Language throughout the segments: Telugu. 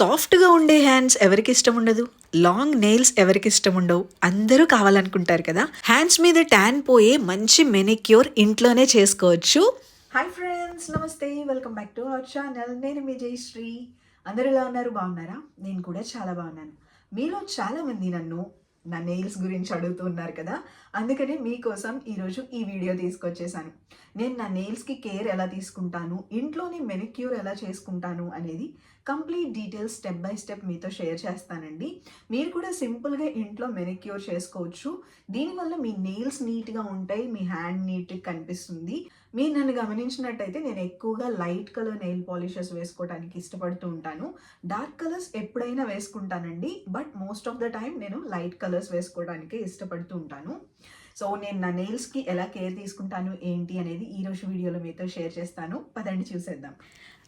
సాఫ్ట్గా ఉండే హ్యాండ్స్ ఎవరికి ఇష్టం ఉండదు? లాంగ్ నెయిల్స్ ఎవరికి ఇష్టం ఉండవు? అందరూ కావాలనుకుంటారు కదా? హ్యాండ్స్ మీద ట్యాన్ పోయే మంచి మెనిక్యూర్ ఇంట్లోనే చేసుకోవచ్చు. హాయ్ ఫ్రెండ్స్ నమస్తే. Welcome back to our channel నేను మీ జయశ్రీ. అందరూ ఎలా ఉన్నారు? బాగున్నారా? నేను కూడా చాలా బాగున్నాను. మీలో చాలామంది నన్ను నా నెయిల్స్ గురించి అడుగుతూ ఉన్నారు కదా? అందుకనే మీకోసం ఈరోజు ఈ వీడియో తీసుకొచ్చేసాను. నేను నా నెయిల్స్కి కేర్ ఎలా తీసుకుంటాను? ఇంట్లోని మెనిక్యూర్ ఎలా చేసుకుంటాను? అనేది complete details step by step మీతో షేర్ చేస్తానండి. మీరు కూడా సింపుల్గా ఇంట్లో మెనిక్యూర్ చేసుకోవచ్చు. దీనివల్ల మీ నెయిల్స్ నీట్గా ఉంటాయి మీ హ్యాండ్ నీట్గా కనిపిస్తుంది. మీరు నన్ను గమనించినట్టయితే నేను ఎక్కువగా లైట్ కలర్ నెయిల్ పాలిషెస్ వేసుకోవడానికి ఇష్టపడుతూ ఉంటాను. డార్క్ కలర్స్ ఎప్పుడైనా వేసుకుంటానండి. But most of the time నేను లైట్ కలర్స్ వేసుకోవడానికి ఇష్టపడుతూ ఉంటాను. సో నేను నా నెయిల్స్కి ఎలా కేర్ తీసుకుంటాను ఏంటి అనేది ఈ రోజు వీడియోలో మీతో షేర్ చేస్తాను. పదండి చూసేద్దాం.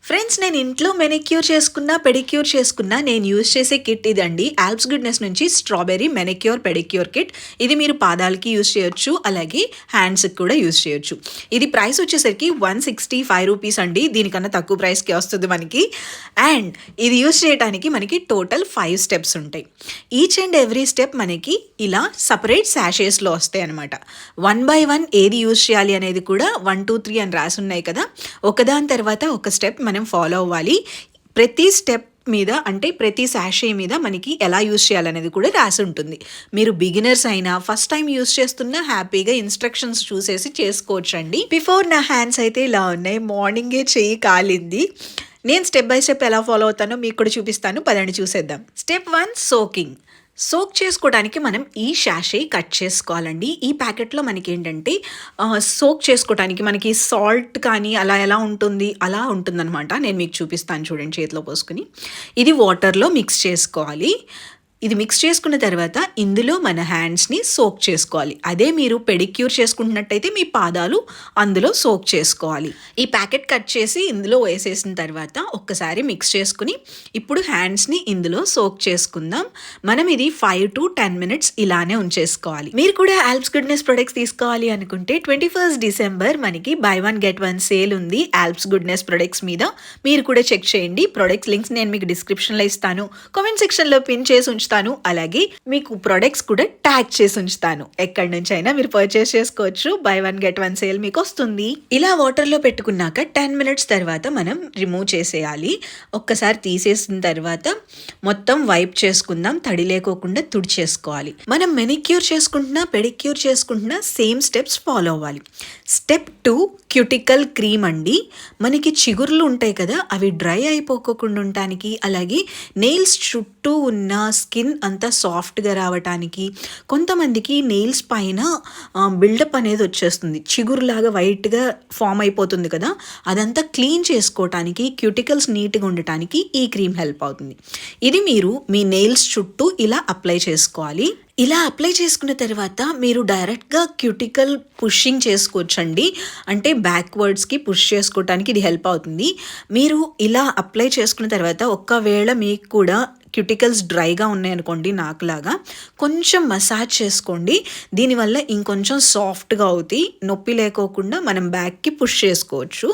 ఫ్రెండ్స్ నేను ఇంట్లో మెనిక్యూర్ చేసుకున్నా పెడిక్యూర్ చేసుకున్నా నేను యూజ్ చేసే కిట్ ఇదండి. ఆల్ప్స్ గుడ్నెస్ నుంచి స్ట్రాబెరీ మెనిక్యూర్ పెడిక్యూర్ కిట్ ఇది మీరు పాదాలకి యూజ్ చేయొచ్చు అలాగే హ్యాండ్స్కి కూడా యూజ్ చేయొచ్చు. ఇది ప్రైస్ వచ్చేసరికి వన్ సిక్స్టీ ఫైవ్ రూపీస్ అండి. దీనికన్నా తక్కువ ప్రైస్కి వస్తుంది మనకి. అండ్ ఇది యూజ్ చేయడానికి మనకి టోటల్ ఫైవ్ స్టెప్స్ ఉంటాయి. ఈచ్ అండ్ ఎవ్రీ స్టెప్ మనకి ఇలా సపరేట్ శాషేస్లో వస్తాయి అనమాట వన్ బై వన్ ఏది యూజ్ చేయాలి అనేది కూడా వన్ టూ త్రీ అని రాసి ఉన్నాయి కదా. ఒకదాని తర్వాత ఒక స్టెప్ మనం ఫాలో అవ్వాలి. ప్రతి స్టెప్ మీద అంటే ప్రతి శాషే మీద మనకి ఎలా యూజ్ చేయాలనేది కూడా రాసి ఉంటుంది. మీరు బిగినర్స్ అయినా ఫస్ట్ టైం యూజ్ చేస్తున్నా హ్యాపీగా ఇన్స్ట్రక్షన్స్ చూసేసి చేసుకోవచ్చు అండి బిఫోర్ నా హ్యాండ్స్ అయితే ఇలా ఉన్నాయి. మార్నింగే చెయ్యి కాలింది. నేను స్టెప్ బై స్టెప్ ఎలా ఫాలో అవుతానో మీకు కూడా చూపిస్తాను. పదండి చూసేద్దాం. స్టెప్ వన్ సోకింగ్ సోక్ చేసుకోవడానికి మనం ఈ షాషే కట్ చేసుకోవాలండి. ఈ ప్యాకెట్లో మనకి ఏంటంటే సోక్ చేసుకోవడానికి మనకి సాల్ట్ కానీ అలా ఎలా ఉంటుంది అలా ఉంటుందన్నమాట. నేను మీకు చూపిస్తాను చూడండి చేతిలో పోసుకుని. ఇది వాటర్లో మిక్స్ చేసుకోవాలి. ఇది మిక్స్ చేసుకున్న తర్వాత ఇందులో మన హ్యాండ్స్ని సోక్ చేసుకోవాలి. అదే మీరు పెడిక్యూర్ చేసుకుంటున్నట్టయితే మీ పాదాలు అందులో సోక్ చేసుకోవాలి. ఈ ప్యాకెట్ కట్ చేసి ఇందులో వేసేసిన తర్వాత ఒక్కసారి మిక్స్ చేసుకుని ఇప్పుడు హ్యాండ్స్ని ఇందులో సోక్ చేసుకుందాం. మనం ఇది ఫైవ్ టు టెన్ మినిట్స్ ఇలానే ఉంచేసుకోవాలి. మీరు కూడా ఆల్ప్స్ గుడ్నెస్ ప్రొడక్ట్స్ తీసుకోవాలి అనుకుంటే ట్వంటీ ఫస్ట్ డిసెంబర్ మనకి buy one get one sale ఉంది ఆల్ప్స్ గుడ్నెస్ ప్రొడక్ట్స్ మీద. మీరు కూడా చెక్ చేయండి. ప్రొడక్ట్స్ లింక్స్ నేను మీకు డిస్క్రిప్షన్లో ఇస్తాను. కామెంట్ సెక్షన్లో పిన్ చేసి ఉంచుతాను. అలాగే మీకు ప్రొడక్ట్స్ కూడా ట్యాగ్ చేసి ఉంచుతాను. ఎక్కడి నుంచి అయినా మీరు పర్చేస్ చేసుకోవచ్చు. Buy one get one sale మీకు వస్తుంది. ఇలా వాటర్లో పెట్టుకున్నాక టెన్ మినిట్స్ తర్వాత మనం రిమూవ్ చేసేయాలి. ఒక్కసారి తీసేసిన తర్వాత మొత్తం వైప్ చేసుకుందాం. తడి లేకోకుండా తుడిచేసుకోవాలి. మనం మెనిక్యూర్ చేసుకుంటున్నా పెడిక్యూర్ చేసుకుంటున్నా సేమ్ స్టెప్స్ ఫాలో అవ్వాలి. స్టెప్ టూ క్యూటికల్ క్రీమ్ అండి. మనకి చిగుర్లు ఉంటాయి కదా అవి డ్రై అయిపోకోకుండా ఉండటానికి అలాగే నెయిల్స్ చుట్టూ ఉన్న స్కిన్ అంతా సాఫ్ట్గా రావటానికి కొంతమందికి నెయిల్స్ పైన బిల్డప్ అనేది వచ్చేస్తుంది. చిగురులాగా వైట్గా ఫామ్ అయిపోతుంది కదా అదంతా క్లీన్ చేసుకోవటానికి క్యూటికల్స్ నీట్గా ఉండటానికి ఈ క్రీమ్ హెల్ప్ అవుతుంది. ఇది మీరు మీ నెయిల్స్ చుట్టూ ఇలా అప్లై చేసుకోవాలి. ఇలా అప్లై చేసుకున్న తర్వాత మీరు డైరెక్ట్గా క్యూటికల్ పుషింగ్ చేసుకోవచ్చండి. అంటే బ్యాక్వర్డ్స్కి పుష్ చేసుకోవటానికి ఇది హెల్ప్ అవుతుంది. మీరు ఇలా అప్లై చేసుకున్న తర్వాత ఒక్కవేళ మీకు కూడా క్యూటికల్స్ డ్రైగా ఉన్నాయనుకోండి నాకులాగా కొంచెం మసాజ్ చేసుకోండి. దీనివల్ల ఇంకొంచెం సాఫ్ట్గా అవుతాయి. నొప్పి లేకోకుండా మనం బ్యాక్కి పుష్ చేసుకోవచ్చు.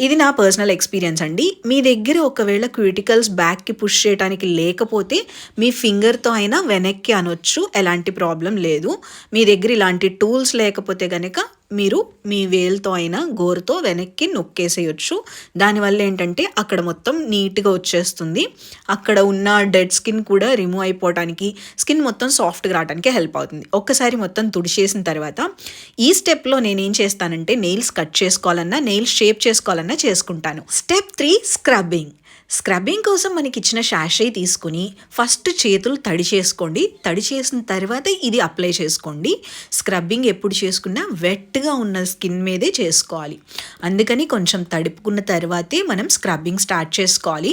ఇది నా పర్సనల్ ఎక్స్పీరియన్స్ అండి. మీ దగ్గర ఒకవేళ క్యూటికల్స్ బ్యాక్కి పుష్ చేయడానికి లేకపోతే మీ ఫింగర్తో అయినా వెనక్కి అనొచ్చు ఎలాంటి ప్రాబ్లం లేదు. మీ దగ్గర ఇలాంటి టూల్స్ లేకపోతే కనుక మీరు మీ వేలుతో అయినా గోరుతో వెనక్కి నొక్కేసేయచ్చు. దానివల్ల ఏంటంటే అక్కడ మొత్తం నీట్గా వచ్చేస్తుంది. అక్కడ ఉన్న డెడ్ స్కిన్ కూడా రిమూవ్ అయిపోవడానికి స్కిన్ మొత్తం సాఫ్ట్గా రావడానికి హెల్ప్ అవుతుంది. ఒక్కసారి మొత్తం తుడిచేసిన తర్వాత ఈ స్టెప్లో నేనేం చేస్తానంటే నెయిల్స్ కట్ చేసుకోవాలన్నా నెయిల్స్ షేప్ చేసుకోవాలన్నా చేసుకుంటాను. Step three scrubbing. స్క్రబ్బింగ్ కోసం మనకి ఇచ్చిన షాషే తీసుకుని ఫస్ట్ చేతులు తడి చేసుకోండి. తడి చేసిన తర్వాత ఇది అప్లై చేసుకోండి. స్క్రబ్బింగ్ ఎప్పుడు చేసుకున్నా వెట్ వెట్గా ఉన్న స్కిన్ మీదే చేసుకోవాలి. అందుకని కొంచెం తడుపుకున్న తర్వాతే మనం స్క్రబ్బింగ్ స్టార్ట్ చేసుకోవాలి.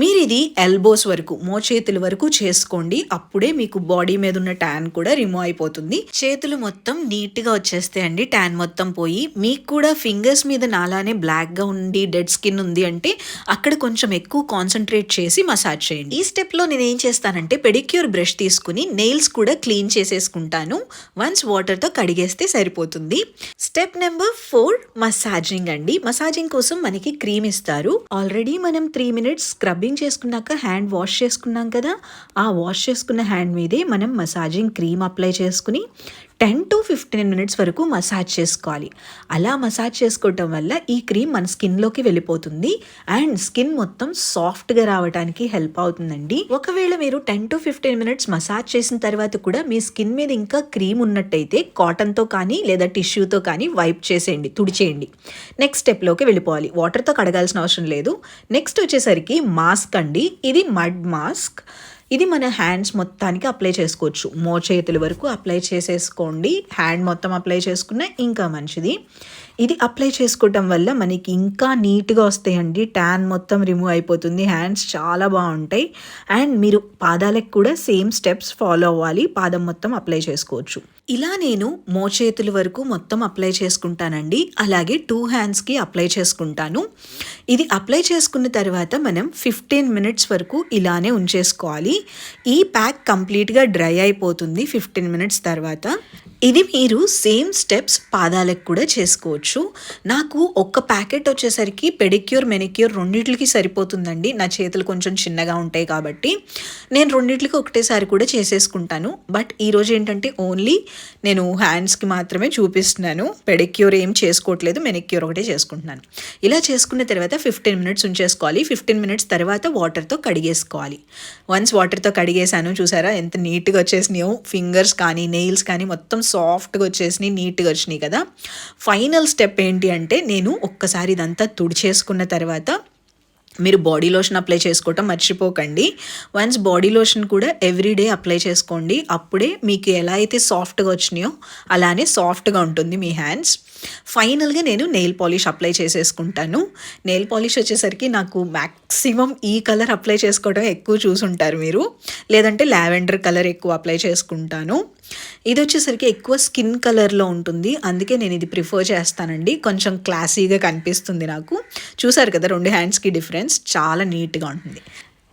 మీరు ఇది ఎల్బోస్ వరకు మోచేతుల వరకు చేసుకోండి. అప్పుడే మీకు బాడీ మీద ఉన్న ట్యాన్ కూడా రిమూవ్ అయిపోతుంది. చేతులు మొత్తం నీట్గా వచ్చేస్తాయండి ట్యాన్ మొత్తం పోయి మీకు కూడా ఫింగర్స్ మీద నాలానే బ్లాక్గా ఉండి డెడ్ స్కిన్ ఉంది అంటే అక్కడ కొంచెం ఎక్కువ కాన్సన్ట్రేట్ చేసి మసాజ్ చేయండి. ఈ స్టెప్లో నేను ఏం చేస్తానంటే పెడిక్యూర్ బ్రష్ తీసుకుని నెయిల్స్ కూడా క్లీన్ చేసేసుకుంటాను. వన్స్ వాటర్తో కడిగేస్తే సరిపోతుంది. స్టెప్ నెంబర్ ఫోర్ మసాజింగ్ అండి. మసాజింగ్ కోసం మనకి క్రీమ్ ఇస్తారు. ఆల్రెడీ మనం త్రీ మినిట్స్ స్క్రబ్బింగ్ చేసుకున్నాక హ్యాండ్ వాష్ చేసుకున్నాం కదా. ఆ వాష్ చేసుకున్న హ్యాండ్ మీదే మనం మసాజింగ్ క్రీమ్ అప్లై చేసుకుని టెన్ టు ఫిఫ్టీన్ మినిట్స్ వరకు మసాజ్ చేసుకోవాలి. అలా మసాజ్ చేసుకోవటం వల్ల ఈ క్రీమ్ మన స్కిన్లోకి వెళ్ళిపోతుంది. అండ్ స్కిన్ మొత్తం సాఫ్ట్గా రావడానికి హెల్ప్ అవుతుందండి. ఒకవేళ మీరు ten to fifteen minutes massage చేసిన తర్వాత కూడా మీ స్కిన్ మీద ఇంకా క్రీమ్ ఉన్నట్టయితే కాటన్తో కానీ లేదా టిష్యూతో కానీ వైప్ చేసేయండి తుడిచేయండి. నెక్స్ట్ స్టెప్లోకి వెళ్ళిపోవాలి. వాటర్తో కడగాల్సిన అవసరం లేదు. నెక్స్ట్ వచ్చేసరికి మాస్క్ అండి. ఇది మడ్ మాస్క్. ఇది మన హ్యాండ్స్ మొత్తానికి అప్లై చేసుకోవచ్చు. మోచేతుల వరకు అప్లై చేసేసుకోండి. హ్యాండ్ మొత్తం అప్లై చేసుకున్న ఇంకా మంచిది. ఇది అప్లై చేసుకోవటం వల్ల మనకి ఇంకా నీట్గా వస్తాయండి. ట్యాన్ మొత్తం రిమూవ్ అయిపోతుంది. హ్యాండ్స్ చాలా బాగుంటాయి. అండ్ మీరు పాదాలకు కూడా సేమ్ స్టెప్స్ ఫాలో అవ్వాలి. పాదం మొత్తం అప్లై చేసుకోవచ్చు. ఇలా నేను మోచేతుల వరకు మొత్తం అప్లై చేసుకుంటానండి. అలాగే టూ హ్యాండ్స్కి అప్లై చేసుకుంటాను. ఇది అప్లై చేసుకున్న తర్వాత మనం ఫిఫ్టీన్ మినిట్స్ వరకు ఇలానే ఉంచేసుకోవాలి. ఈ ప్యాక్ కంప్లీట్గా డ్రై అయిపోతుంది ఫిఫ్టీన్ మినిట్స్ తర్వాత. ఇది మీరు సేమ్ స్టెప్స్ పాదాలకు కూడా చేసుకోవచ్చు. నాకు ఒక్క ప్యాకెట్ వచ్చేసరికి పెడిక్యూర్ మెనిక్యూర్ రెండింటికి సరిపోతుందండి. నా చేతులు కొంచెం చిన్నగా ఉంటాయి కాబట్టి నేను రెండింటికి ఒకటేసారి కూడా చేసేసుకుంటాను. బట్ ఈరోజు ఏంటంటే ఓన్లీ నేను హ్యాండ్స్కి మాత్రమే చూపిస్తున్నాను. పెడిక్యూర్ ఏం చేసుకోవట్లేదు మెనిక్యూర్ ఒకటే చేసుకుంటున్నాను. ఇలా చేసుకున్న తర్వాత ఫిఫ్టీన్ మినిట్స్ ఉంచేసుకోవాలి. ఫిఫ్టీన్ మినిట్స్ తర్వాత వాటర్తో కడిగేసుకోవాలి. వన్స్ వాటర్తో కడిగేసాను చూసారా? ఎంత నీట్గా వచ్చేసినాయో. ఫింగర్స్ కానీ నెయిల్స్ కానీ మొత్తం సాఫ్ట్గా వచ్చేసినాయి నీట్గా వచ్చినాయి కదా. ఫైనల్ స్టెప్ ఏంటి అంటే నేను ఒక్కసారి ఇదంతా తుడిచేసుకున్న తర్వాత మీరు బాడీ లోషన్ అప్లై చేసుకోవటం మర్చిపోకండి. వన్స్ బాడీ లోషన్ కూడా ఎవ్రీడే అప్లై చేసుకోండి. అప్పుడే మీకు ఎలా అయితే సాఫ్ట్గా వచ్చినాయో అలానే సాఫ్ట్గా ఉంటుంది మీ హ్యాండ్స్ ఫైనల్గా నేను నెయిల్ పాలిష్ అప్లై చేసేసుకుంటాను. నెయిల్ పాలిష్ వచ్చేసరికి నాకు మ్యాక్సిమం ఈ కలర్ అప్లై చేసుకోవడం ఎక్కువ చూసుంటారు మీరు. లేదంటే లావెండర్ కలర్ ఎక్కువ అప్లై చేసుకుంటాను. ఇది వచ్చేసరికి ఎక్కువ స్కిన్ కలర్లో ఉంటుంది. అందుకే నేను ఇది ప్రిఫర్ చేస్తానండి. కొంచెం క్లాసీగా కనిపిస్తుంది నాకు. చూసారు కదా రెండు హ్యాండ్స్కి డిఫరెన్స్. చాలా నీట్గా ఉంటుంది.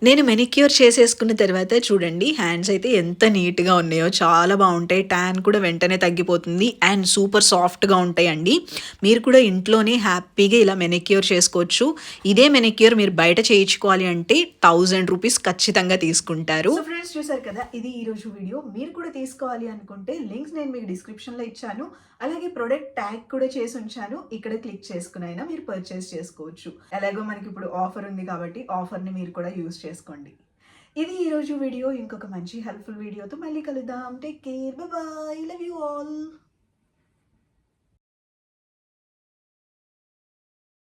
నేను మెనిక్యూర్ చేసేసుకున్న తర్వాత చూడండి హ్యాండ్స్ అయితే ఎంత నీట్గా ఉన్నాయో చాలా బాగుంటాయి. ట్యాన్ కూడా వెంటనే తగ్గిపోతుంది అండ్ సూపర్ సాఫ్ట్గా ఉంటాయండి. మీరు కూడా ఇంట్లోనే హ్యాపీగా ఇలా మెనిక్యూర్ చేసుకోవచ్చు. ఇదే మెనిక్యూర్ మీరు బయట చేయించుకోవాలి అంటే థౌజండ్ రూపీస్ ఖచ్చితంగా తీసుకుంటారు. ఫ్రెండ్స్ చూసారు కదా ఇది ఈరోజు వీడియో మీరు కూడా తీసుకోవాలి అనుకుంటే లింక్స్ నేను మీకు డిస్క్రిప్షన్లో ఇచ్చాను. అలాగే ప్రొడక్ట్ ట్యాగ్ కూడా చేసి ఉంచాను. ఇక్కడ క్లిక్ చేసుకుని అయినా మీరు పర్చేస్ చేసుకోవచ్చు. ఎలాగో మనకి ఇప్పుడు ఆఫర్ ఉంది కాబట్టి ఆఫర్ని మీరు కూడా యూస్ చేసుకోండి. ఇది ఈరోజు వీడియో. ఇంకొక మంచి హెల్ప్ఫుల్ వీడియోతో మళ్ళీ కలుద్దాం. Take care. Bye. Love you all.